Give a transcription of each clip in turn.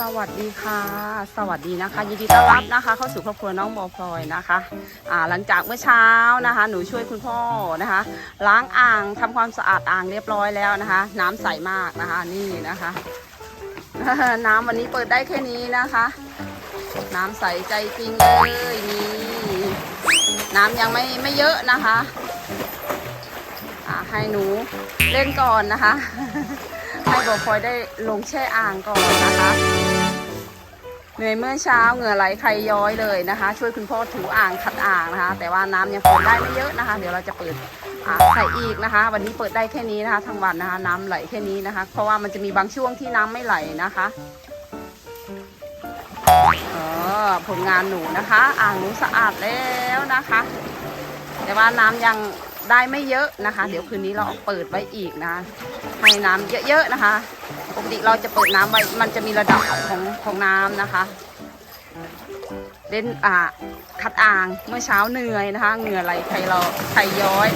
สวัสดีค่ะ สวัสดีนะคะ ยินดีต้อนรับนะคะ เข้าสู่ครอบครัวน้องบอพลอยนะคะอ่าหลังจากเมื่อเช้านะคะ หนูช่วยคุณพ่อนะคะ ล้างอ่างทำความสะอาดอ่างเรียบร้อยแล้วนะคะ น้ำใสมากนะคะนี่นะคะ น้ำวันนี้เปิดได้แค่นี้นะคะ น้ำใสใจจริงเลยนี่น้ำยังไม่ไม่เยอะนะคะอ่าให้หนูเล่นก่อนนะคะ ให้บอพลอยได้ลงแช่อ่างก่อนนะคะเหนื่อยเมื่อเช้าเหงื่อไหลใครย้อยเลยนะคะ ช่วยคุณพ่อถูอ่างขัดอ่างนะคะ แต่ว่าน้ำยังเปิดได้ไม่เยอะนะคะ เดี๋ยวเราจะเปิดอ่าใส่อีกนะคะ วันนี้เปิดได้แค่นี้นะคะ ทั้งวันนะคะ น้ำไหลแค่นี้นะคะ เพราะว่ามันจะมีบางช่วงที่น้ำไม่ไหลนะคะเออผลงานหนูนะคะ อ่างหนูสะอาดแล้วนะคะ แต่ว่าน้ำยังได้ไม่เยอะนะคะ เดี๋ยวคืนนี้เราเปิดไว้อีกนะ ให้น้ำเยอะๆนะคะ ปกติเราจะเปิดน้ำไว้ มันจะมีระดับของของน้ำนะคะ เล่นอ่าขัดอ่างเมื่อเช้าเหนื่อยนะคะ เหงื่อไหลใครเราใครย้อย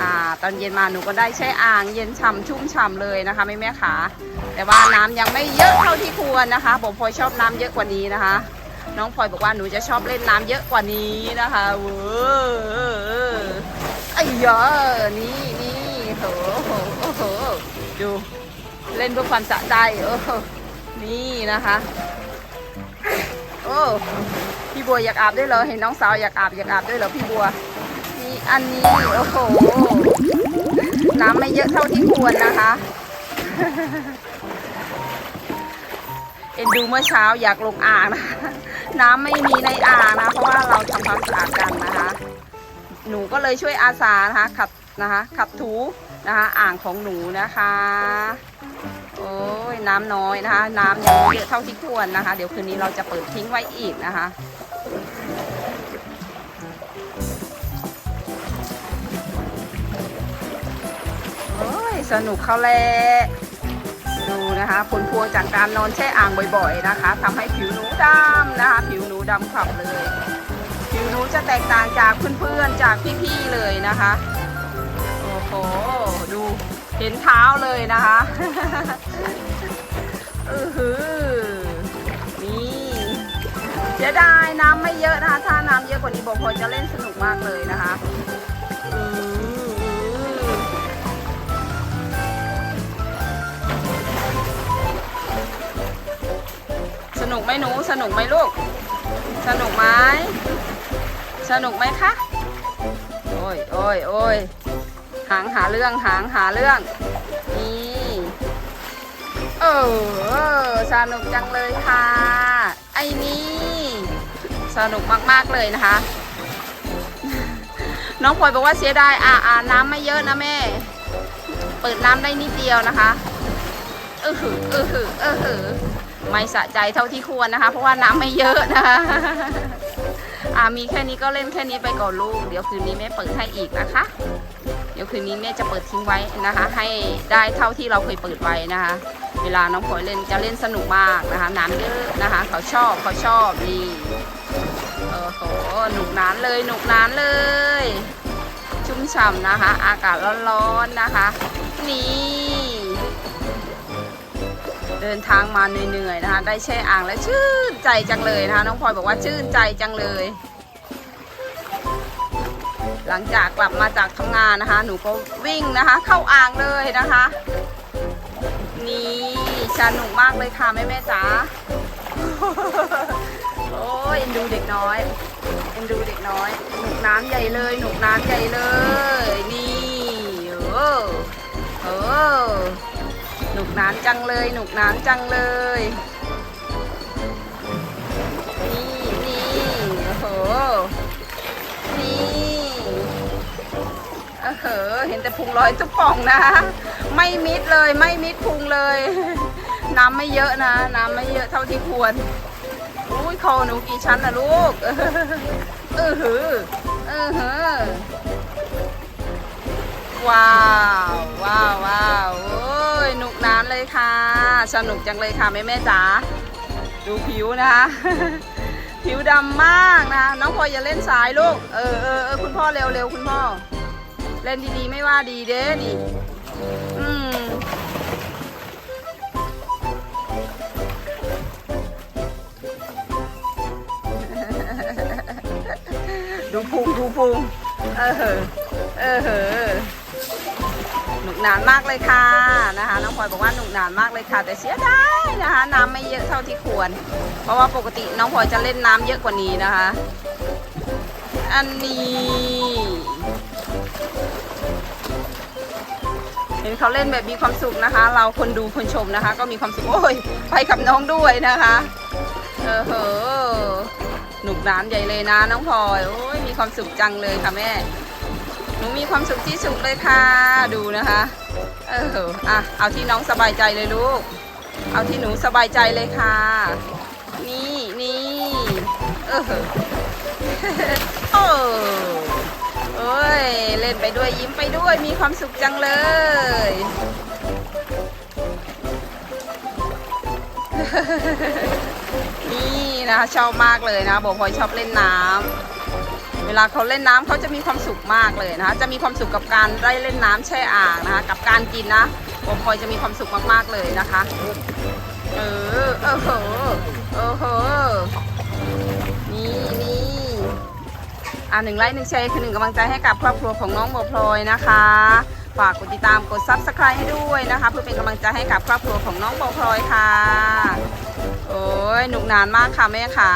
อ่าตอนเย็นมาหนูก็ได้ใช้อ่างเย็นฉ่ำชุ่มฉ่ำเลยนะคะแม่แม่ขา แต่ว่าน้ำยังไม่เยอะเท่าที่ควรนะคะบอกพลอยชอบน้ำเยอะกว่านี้นะคะ น้องพลอยบอกว่าหนูจะชอบเล่นน้ำเยอะกว่านี้นะคะเว้อไอ้ยานี่นี่โหโหโห ดู เล่นเพื่อความสะใจโอ้โหนี่นะคะ โอ้พี่บัวอยากอาบด้วยเหรอเห็นน้องสาวอยากอาบอยากอาบด้วยเหรอพี่บัวนี่อันนี้โอ้โหน้ำไม่เยอะเท่าที่ควรนะคะ เอ็นดูเมื่อเช้าอยากลงอ่างนะน้ำไม่มีในอ่างนะ เพราะว่าเราทำความสะอาดกันนะคะ หนูก็เลยช่วยอาสานะคะขัดนะคะขัดถู นะคะ อ่างของหนูนะคะ โอ้ยน้ำน้อยนะคะ น้ำยังไม่เยอะเท่าที่ควรนะคะ เดี๋ยวคืนนี้เราจะเปิดทิ้งไว้อีกนะคะโอ้ยสนุกเขาแหละดูนะคะผลพวงจากการนอนแช่อ่างบ่อยๆนะคะทำให้ผิวหนูดำนะคะ ผิวหนูดำขลับเลย ผิวหนูจะแตกต่างจากเพื่อนๆจากพี่ๆเลยนะคะ โอ้ดูเห็นเท้าเลยนะคะอือหือนี่เสียดายน้ำไม่เยอะนะคะถ้าน้ำเยอะกว่านี้บอกพอจะเล่นสนุกมากเลยนะคะสนุกไหมหนูสนุกไหมลูก สนุกไหมสนุกไหมคะ โอ้ยโอ้ยโอ้ย หางหาเรื่องหางหาเรื่อง นี่เออสนุกจังเลยค่ะ ไอ้นี่สนุกมากๆเลยนะคะ น้องพลอยบอกว่าเสียดายอ่าอ่าน้ำไม่เยอะนะแม่ เปิดน้ำได้นิดเดียวนะคะเออหือเออหือเออหือไม่สะใจเท่าที่ควรนะคะ เพราะว่าน้ำไม่เยอะนะคะอ่ามีแค่นี้ก็เล่นแค่นี้ไปก่อนลูก เดี๋ยวคืนนี้แม่เปิดให้อีกนะคะ ดี๋ยวคืนนี้แม่จะเปิดทิ้งไว้นะคะ ให้ได้เท่าที่เราเคยเปิดไว้นะคะ เวลาน้องพลอยเล่นจะเล่นสนุกมากนะคะน้ำเยอะนะคะ เขาชอบเขาชอบนี่โอ้โหหนุกนานเลยหนุกนานเลย ชุ่มฉ่ำนะคะ อากาศร้อนๆนะคะ นี่ เดินทางมาเหนื่อยๆนะคะ ได้แช่อ่างแล้วชื่นใจจังเลยนะคะ น้องพลอยบอกว่าชื่นใจจังเลย หลังจากกลับมาจากทำงานนะคะ หนูก็วิ่งนะคะ เข้าอ่างเลยนะคะ นี่สนุกมากเลยค่ะแม่แม่จ๋าโอ้ยเอ็นดูเด็กน้อยเอ็นดูเด็กน้อย หนุกน้ำใหญ่เลย หนุกน้ำใหญ่เลย นี่เออเออหนุกน้ำจังเลย หนุกน้ำจังเลยนี่นี่โอ้โห เออเห็นแต่พุงลอยตุ๊บป่องนะ ไม่มิดเลยไม่มิดพุงเลย น้ำไม่เยอะนะ น้ำไม่เยอะเท่าที่ควรอุ้ยคอหนูกี่ชั้นนะลูก เออหือเออหือว้าวว้าวว้าวโอ้ยหนุกนานเลยค่ะ สนุกจังเลยค่ะแม่แม่จ๋าดูผิวนะคะผิวดำมากนะ น้องพลอยอย่าเล่นสายลูก เออเออเออคุณพ่อเร็วเร็วคุณพ่อ เล่นดีๆไม่ว่าดีเด้นี่ อืมดูพุงดูพุงเออเออหนุกหนานมากเลยค่ะนะคะน้องพลอยบอกว่าหนุกหนานมากเลยค่ะ แต่เสียดายนะคะ น้ำไม่เยอะเท่าที่ควร เพราะว่าปกติน้องพลอยจะเล่นน้ำเยอะกว่านี้นะคะ อันนี้ ห็นเขาเล่นแบบมีความสุขนะคะ เราคนดูคนชมนะคะ ก็มีความสุขโอ้ยไปกับน้องด้วยนะคะเออเหอหนุกหนานใหญ่เลยนะน้องพลอยโอ้ยมีความสุขจังเลยค่ะแม่หนูมีความสุขที่สุดเลยค่ะดูนะคะ เอออะเอาที่น้องสบายใจเลยลูก เอาที่หนูสบายใจเลยค่ะ นี่นี่เออเอะโอ้ โอ้ย เล่นไปด้วยยิ้มไปด้วยมีความสุขจังเลย นี่นะคะชอบมากเลยนะบพลอยชอบเล่นน้ำเวลาเขาเล่นน้ำเขาจะมีความสุขมากเลยนะคะจะมีความสุขกับการได้เล่นน้ำแช่อ่างนะคะกับการกินนะโบพลอยจะมีความสุขมากๆเลยนะคะเออเออโหเออโหนี่นี่ อ่าหนึ่งไลค์หนึ่งแชร์คือหนึ่งกำลังใจให้กับครอบครัวของน้องโบพลอยนะคะ ฝากกดติดตามกดซับสไครต์ให้ด้วยนะคะ เพื่อเป็นกำลังใจให้กับครอบครัวของน้องโบพลอยค่ะ โอ้ยหนุกนานมากค่ะแม่ค่ะ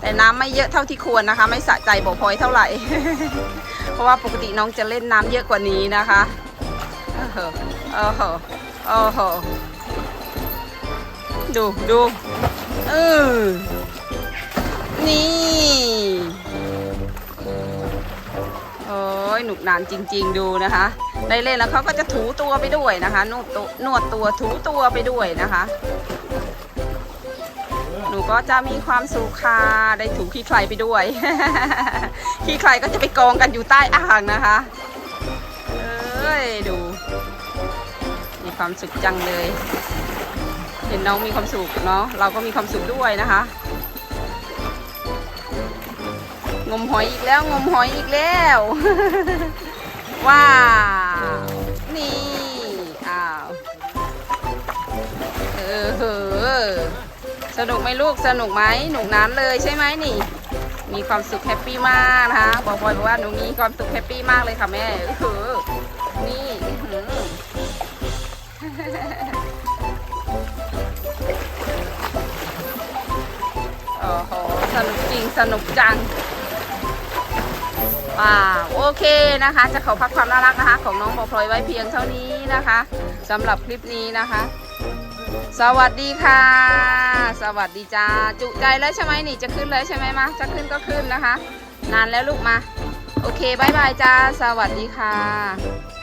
แต่น้ำไม่เยอะเท่าที่ควรนะคะ ไม่สะใจโบพลอยเท่าไหร่ เพราะว่าปกติน้องจะเล่นน้ำเยอะกว่านี้นะคะโอ้โหโอ้โหโอ้โหดูดูเออ นี่โอ้ยหนุกนานจริง ๆ ดูนะคะ ได้เล่นแล้วเขาก็จะถูตัวไปด้วยนะคะนวดตัวนวดตัวถูตัวไปด้วยนะคะ หนูก็จะมีความสุขค่ะได้ถูขี้ใครไปด้วย ขี้ใครก็จะไปกองกันอยู่ใต้อ่างนะคะเอ้ยดู มีความสุขจังเลย เห็นน้องมีความสุขเนาะเราก็มีความสุขด้วยนะคะ งมหอยอีกแล้วงมหอยอีกแล้ว ว้าว นี่ อ้าว เออเหอสนุกไหมลูกสนุกไหมหนุกน้ำเลยใช่ไหมนี่ มีความสุขแฮปปี้มากนะคะบอกบอยบอกว่าหนูมีความสุขแฮปปี้มากเลยค่ะแม่เออนี่อื้อหือโอ้โหสนุกจริงสนุกจัง ว้าวโอเคนะคะ จะขอพักความน่ารักนะคะ ของน้องบอพลอยไว้เพียงเท่านี้นะคะสำหรับคลิปนี้นะคะ สวัสดีค่ะ สวัสดีจ้าจุใจแล้วใช่ไหมนี่จะขึ้นเลยใช่ไหมมาจะขึ้นก็ขึ้นนะคะ นานแล้วลูกมา โอเคบายบายจ้า สวัสดีค่ะ